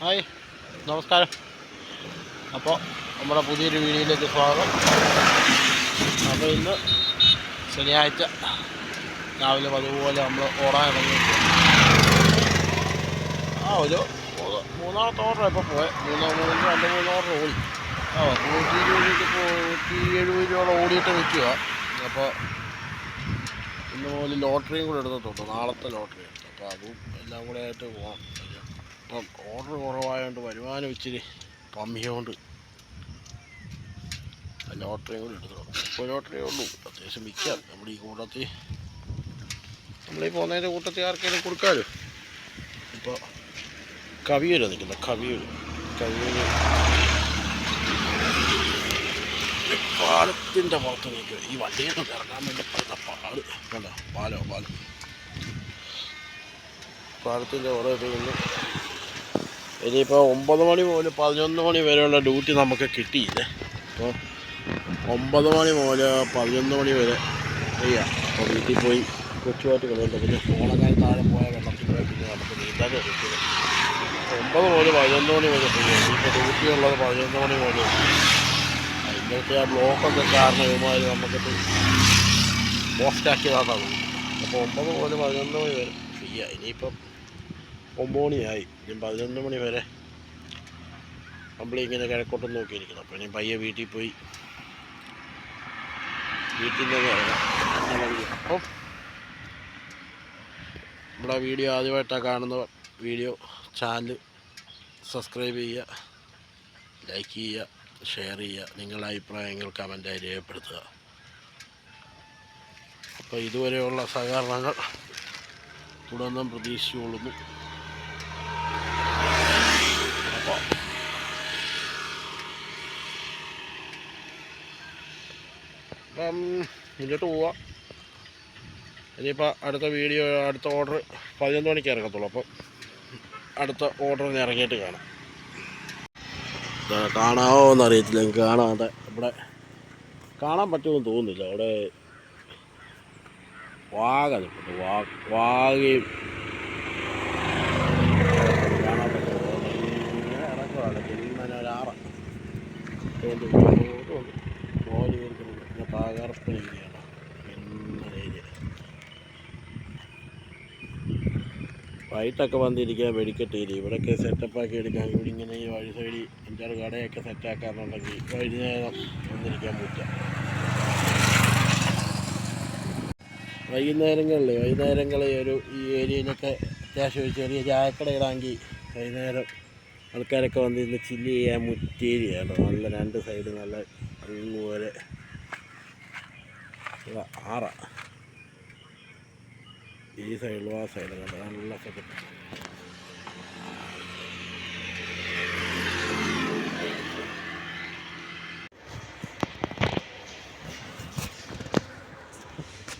Hi നമസ്കാരം. അപ്പോൾ നമ്മുടെ പുതിയൊരു വീഡിയോയിലേക്ക് സ്വാഗതം. അപ്പോൾ ഇന്ന് ശനിയാഴ്ച. രാവിലെ പതിവുപോലെ നമ്മൾ ഓടാൻ ഇറങ്ങി ആ ഒരു മൂന്ന് മൂന്നാമത്തെ ഓർഡർ ഇപ്പോൾ പോയത് മൂന്ന് മൂന്ന് രണ്ട് മൂന്ന് ഓർഡർ ഓടി. ആ നൂറ്റി ഇരുപത് നൂറ്റി എഴുപത് രൂപയോടെ ഓടിയിട്ട് നിൽക്കുക അപ്പോൾ ഇന്ന് മുതൽ ലോട്ടറിയും കൂടെ എടുത്തിട്ടുണ്ട്. നാളത്തെ ലോട്ടറി. എടുത്തു അപ്പോൾ അതും എല്ലാം കൂടെ ആയിട്ട് പോകാം ഇപ്പം ഓർഡർ കുറവായതുകൊണ്ട് വരുമാനം ഇച്ചിരി കമ്മിയോണ്ട് ലോട്ടറിയും കൂടെ എടുത്തോളൂ ഇപ്പോൾ ലോട്ടറിയേ ഉള്ളൂ. അത്യാവശ്യം വിൽക്കാം. നമ്മുടെ ഈ കൂട്ടത്തിൽ നമ്മളീ പോകുന്നതിന്റെ കൂട്ടത്തിൽ ആർക്കെങ്കിലും കൊടുക്കാമല്ലോ ഇപ്പോൾ കവിയൂര് നിൽക്കുന്നത് കവിയൂര്. കവിയൂര്. പാലത്തിന്റെ പുറത്ത് നിൽക്കുക. ഈ വണ്ടിയിൽ ഇറങ്ങാൻ വേണ്ടി പറ്റുന്ന പാൽ. കണ്ടോ? പാലോ പാലം. പാലത്തിന്റെ പുറത്ത് നിന്ന് ഇനിയിപ്പോൾ ഒമ്പത് മണി മുതൽ പതിനൊന്ന് മണി വരെയുള്ള ഡ്യൂട്ടി നമുക്ക് കിട്ടിയില്ലേ? അപ്പോൾ ഒമ്പത് മണി മുതൽ പതിനൊന്ന് മണി വരെ ചെയ്യാം. അപ്പോൾ വീട്ടിൽ പോയി കൊച്ചുമായിട്ട് കളിയുണ്ട് പിന്നെ ഫോണൊക്കെ താഴെ പോയാൽ വെള്ളത്തിൽ പോയി പിന്നെ നമുക്ക് നീന്താൻ കിട്ടും ഒമ്പത് മുതൽ പതിനൊന്ന് മണി വരെ ചെയ്യാം. ഇപ്പോൾ ഡ്യൂട്ടി ഉള്ളത് പതിനൊന്ന് മണി മുതൽ ഇന്നത്തെ ആ ബ്ലോക്കൊക്കെ കാരണം ഇതുമായി നമുക്കിത് പോസ്റ്റാക്കിയതാണ് അപ്പോൾ ഒമ്പത് മുതൽ പതിനൊന്ന് മണി വരെ ചെയ്യാം. ഇനിയിപ്പം ഒമ്പത് മണിയായി. ഇനി പതിനൊന്ന് മണി വരെ നമ്മളിങ്ങനെ കിഴക്കോട്ടം നോക്കിയിരിക്കണം അപ്പോൾ ഇനി പയ്യെ വീട്ടിൽ പോയി വീട്ടിൽ നിന്ന് അപ്പം നമ്മുടെ വീഡിയോ ആദ്യമായിട്ടാണ് കാണുന്ന വീഡിയോ ചാനൽ സബ്സ്ക്രൈബ് ചെയ്യുക ലൈക്ക് ചെയ്യുക ഷെയർ ചെയ്യുക നിങ്ങളുടെ അഭിപ്രായങ്ങൾ കമന്റായി രേഖപ്പെടുത്തുക. അപ്പോൾ ഇതുവരെയുള്ള സഹകരണങ്ങൾ തുടർന്നും പ്രതീക്ഷിച്ചുകൊള്ളുന്നു. അപ്പോൾ അപ്പം മുന്നോട്ട് പോവാം. ഇനിയിപ്പോൾ അടുത്ത വീഡിയോ അടുത്ത ഓർഡർ പതിനൊന്ന് മണിക്ക് ഇറങ്ങത്തുള്ളൂ. അപ്പം അടുത്ത ഓർഡറിന് ഇറങ്ങിയിട്ട് കാണാം. കാണാമോ എന്നറിയത്തില്ല എനിക്ക് കാണാതെ ഇവിടെ കാണാൻ പറ്റുമെന്ന് തോന്നുന്നില്ല. അവിടെ വാഗ നിൽപ്പുണ്ട് വാ വാഗയും വൈകിട്ടൊക്കെ വന്നിരിക്കാൻ വെടിക്കെട്ട് ഏരിയ ഇവിടെയൊക്കെ സെറ്റപ്പാക്കി എടുക്കാൻ ഇവിടെ ഇങ്ങനെ ഈ വഴി സൈഡിൽ അഞ്ചാറ് കടയൊക്കെ സെറ്റാക്കാന്നുണ്ടെങ്കിൽ വൈകുന്നേരം വന്നിരിക്കാൻ പറ്റാം വൈകുന്നേരങ്ങളിൽ വൈകുന്നേരങ്ങളിൽ ഒരു ഈ ഏരിയയിലൊക്കെ അത്യാവശ്യം ഒരു ചെറിയ ചായക്കട ഇടാമെങ്കിൽ വൈകുന്നേരം ആൾക്കാരൊക്കെ വന്നിരുന്ന് ചില്ല് ചെയ്യാൻ മുറ്റേരിയാണ് നല്ല രണ്ട് സൈഡ് നല്ല അതുപോലെ ആറാണ് ഈ സൈഡിലും ആ സൈഡിലും കണ്ട? നല്ല സെറ്റപ്പ്.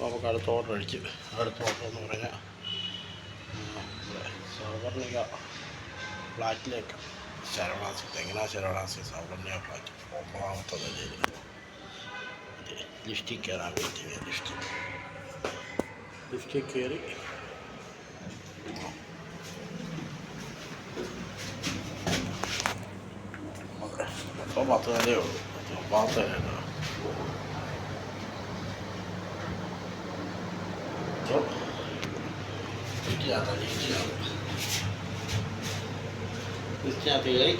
നമുക്ക് അടുത്ത ഓർഡർ അടിച്ച് അടുത്ത ഓർഡർ എന്ന് പറഞ്ഞാൽ സവർണിക ഫ്ലാറ്റിലേക്ക്. ശരവണാസി തെങ്ങന ശരവണാസി സൗകര്യ ഫ്ലാറ്റ് ഒമ്പതാമത്തെ നിലയിൽ ലിഫ്റ്റിൽ കയറാൻ lift ലിഫ്റ്റിൽ കയറി മൊത്തം പത്ത് നിലയേ ഉള്ളൂ ഒമ്പതാമത്തെ നിലയാണ് അപ്പോൾ ലിഫ്റ്റിനകത്ത് ലിഫ്റ്റിനകത്ത് ലിഫ്റ്റിനകത്ത് കയറി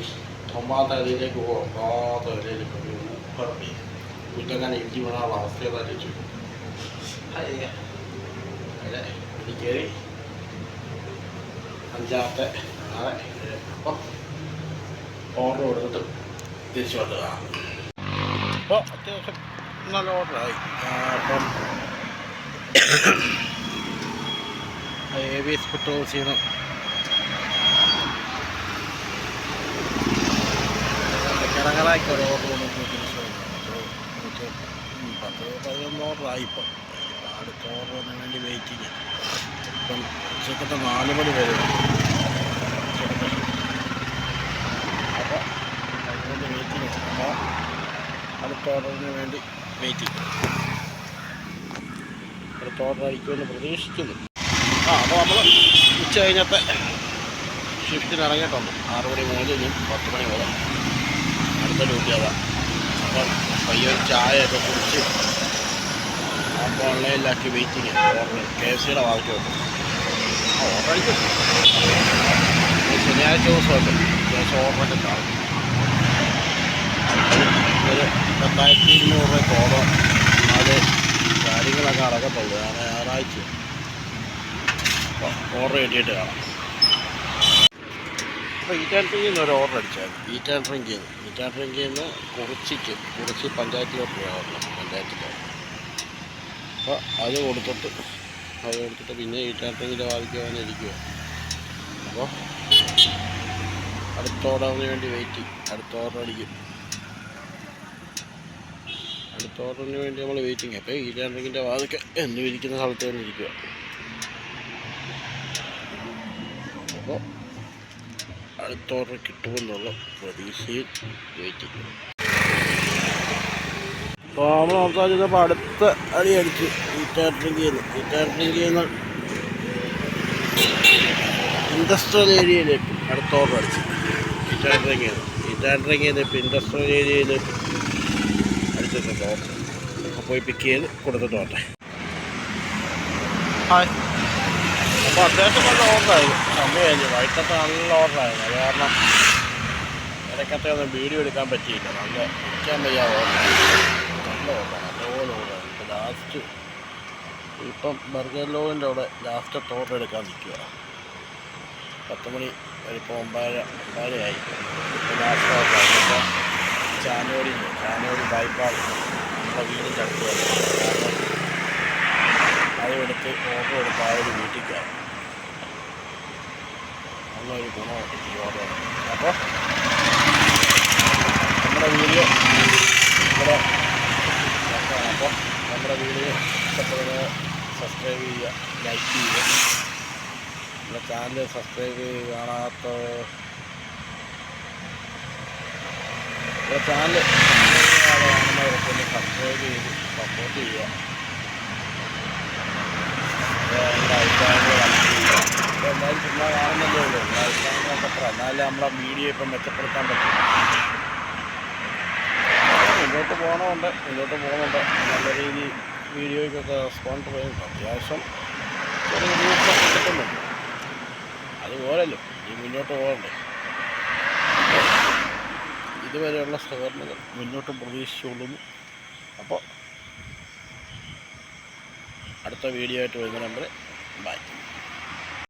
ഒമ്പതാമത്തെ നിലയിലേക്ക് പോകും ഒമ്പതാമത്തെ നിലയിലേക്ക് ഒരു ഇനി കയറി അഞ്ചാമത്തെ നാളെ അപ്പം ഓർഡർ കൊടുത്തിട്ട് തിരിച്ചു വന്ന് കാണാം അപ്പോൾ അത്യാവശ്യം നല്ല ഓർഡറായി. അപ്പം എ ബി എസ് പെട്രോൾസിൽ നിന്ന് കിടങ്ങളായിക്കോട്ടെ ഓർഡർ കൊണ്ടു തിരിച്ചു പത്ത് പതിനൊന്ന് ഓർഡറായി ഇപ്പം. അടുത്ത ഓർഡറിന് വേണ്ടി വെയിറ്റിങ് ഇപ്പം ഉച്ചക്കത്തെ നാല് മണി വരെ അപ്പോൾ അതിനുവേണ്ടി വെയിറ്റിങ് അപ്പോൾ അടുത്ത ഓർഡറിന് വേണ്ടി വെയിറ്റിങ് അടുത്ത ഓർഡർ ആയിരിക്കുമെന്ന് പ്രതീക്ഷിക്കുന്നു. ആ അപ്പോൾ നമ്മൾ ഉച്ച കഴിഞ്ഞത്തെ ഷിഫ്റ്റിന് ഇറങ്ങിയിട്ടുണ്ട്. ആറ് മണി മുതൽ ഇനി പത്ത് മണി വരെ അടുത്ത ഡ്യൂട്ടി അതാണ് അപ്പം പയ്യൊരു ചായയൊക്കെ കുടിച്ച് അപ്പോൾ ഓൺലൈനിലാക്കി ഓർഡർ കെ എഫ് സിയുടെ വെക്കും ആ ഓർഡർ ശനിയാഴ്ച ദിവസം ഓർഡറൊക്കെ കാണും. ഒരു പത്തായിരത്തി ഇരുന്നൂറ് രൂപ ഓർഡർ അത് കാര്യങ്ങളൊക്കെ അടക്കത്തുള്ളൂ ഞാൻ ഞായറാഴ്ച. ഓർഡർ കിട്ടിയിട്ട് കാണാം. അപ്പോൾ ഒരു ഓർഡർ അടിച്ചായിരുന്നു. ഈറ്റാൻ ഡ്രിങ്കിൽ നിന്ന്. ഈറ്റാൻ ഡ്രിങ്കിൽ നിന്ന് കുറിച്ചിക്ക് കുറിച്ചി പഞ്ചായത്തിലോട്ട് പോയ ഓർഡർ പഞ്ചായത്തിലോട്ട്. അപ്പോൾ അത് കൊടുത്തിട്ട് അത് കൊടുത്തിട്ട് പിന്നെ ഈട്ടാട്ടെങ്കിലും വന്നിരിക്കുക അപ്പോൾ അടുത്ത ഓർഡറിന് വേണ്ടി വെയിറ്റ് അടുത്ത ഓർഡർ അടിക്കും. അടുത്ത ഓർഡറിന് വേണ്ടി നമ്മൾ വെയിറ്റിംഗ് അപ്പോൾ ഈട്ടാട്ടെങ്കിന്റെ വാതിക്ക് എന്ന് ഇരിക്കുന്ന സ്ഥലത്ത് തന്നെ ഇരിക്കുക അപ്പോൾ അടുത്ത ഓർഡർ കിട്ടുമെന്നുള്ള പ്രതീക്ഷയിൽ വെയിറ്റിംഗ് അപ്പോൾ നമ്മൾ സംസാരിച്ചപ്പോൾ അടുത്ത അടി അടിച്ച് ഈറ്റാട്രിങ്കിൽ ചെയ്യുന്നു. ഈറ്റാട്രിങ്കിൽ ചെയ്യുന്ന ഇൻഡസ്ട്രിയൽ ഏരിയയിലേക്ക് അടുത്ത ഓർഡർ അടിച്ച്. ഈറ്റാട്രിങ്കിൽ ചെയ്യുന്നു. ഈറ്റാട്രിങ്കിൽ ചെയ്ത് ഇപ്പോൾ ഇൻഡസ്ട്രിയൽ ഏരിയയിൽ അടിച്ചിട്ടുണ്ട് ഓർഡർ അപ്പോൾ പോയി പിക്ക് ചെയ്ത് കൊടുത്തിട്ട് വരട്ടെ. ഹായ് അപ്പോൾ അത്യാവശ്യം നല്ല ഓർഡറായിരുന്നു സമയമായിരുന്നു വൈകിട്ടത്തെ നല്ല ഓർഡറായിരുന്നു അത് കാരണം ഇടയ്ക്കത്തെ ഒന്നും വീഡിയോ എടുക്കാൻ പറ്റിയില്ല. നല്ല നിൽക്കാൻ വയ്യ ഓർഡർ നല്ല ഓർഡർ ലോഡ് ഇപ്പോൾ ലാസ്റ്റ് ഇപ്പം ബർഗർ ലോവിന്റെ അവിടെ ലാസ്റ്റ് തോട്ടം എടുക്കാൻ നിൽക്കുക പത്ത് മണി ഇപ്പോൾ ഒമ്പതര ഒമ്പതരയായി ഇപ്പോൾ ലാസ്റ്റ് ഇപ്പോൾ ചാനോടി ചാനോടി ബൈപ്പാസ് നമ്മുടെ വീടിന്റെ അടുത്ത് അതെടുത്ത് കാരണം അതും എടുത്ത് ആ ഒരു വീട്ടിൽ കയറും നല്ലൊരു ഗുണമുണ്ട് ഈ ഓർഡർ അപ്പോൾ നമ്മുടെ വീഡിയോ നമ്മുടെ അപ്പോൾ നമ്മുടെ വീഡിയോ ഇഷ്ടപ്പെടുന്നത് സബ്സ്ക്രൈബ് ചെയ്യുക ലൈക്ക് ചെയ്യുക. നമ്മുടെ ചാനൽ സബ്സ്ക്രൈബ് ചെയ്ത് കാണാത്ത നമ്മുടെ ചാനൽ കാണുന്നവരൊക്കെ സബ്സ്ക്രൈബ് ചെയ്ത് സപ്പോർട്ട് ചെയ്യുക. ഇപ്പോൾ എന്തായാലും ചുമ്മാ കാണുന്നല്ലേ ഉള്ളൂ. അഭിപ്രായങ്ങളൊക്കെ എന്നാലും എന്നാലേ മീഡിയ ഇപ്പം മെച്ചപ്പെടുത്താൻ പറ്റും. മുന്നോട്ട് പോകണമുണ്ട് മുന്നോട്ട് പോകുന്നുണ്ട്. നല്ല രീതിയിൽ വീഡിയോയ്ക്കൊക്കെ റെസ്പോണ്ട് ചെയ്യുന്നുണ്ട് അത്യാവശ്യം ചെറിയ രീതിയിൽ കിട്ടുന്നുണ്ട്. അതുപോലല്ലോ ഈ മുന്നോട്ട് പോകണ്ടേ. ഇതുവരെയുള്ള സഹകരണങ്ങൾ മുന്നോട്ട് പ്രതീക്ഷിച്ചുകൊള്ളുന്നു. അപ്പോൾ അടുത്ത വീഡിയോ ആയിട്ട് വരുന്ന നമ്പർ ബൈ.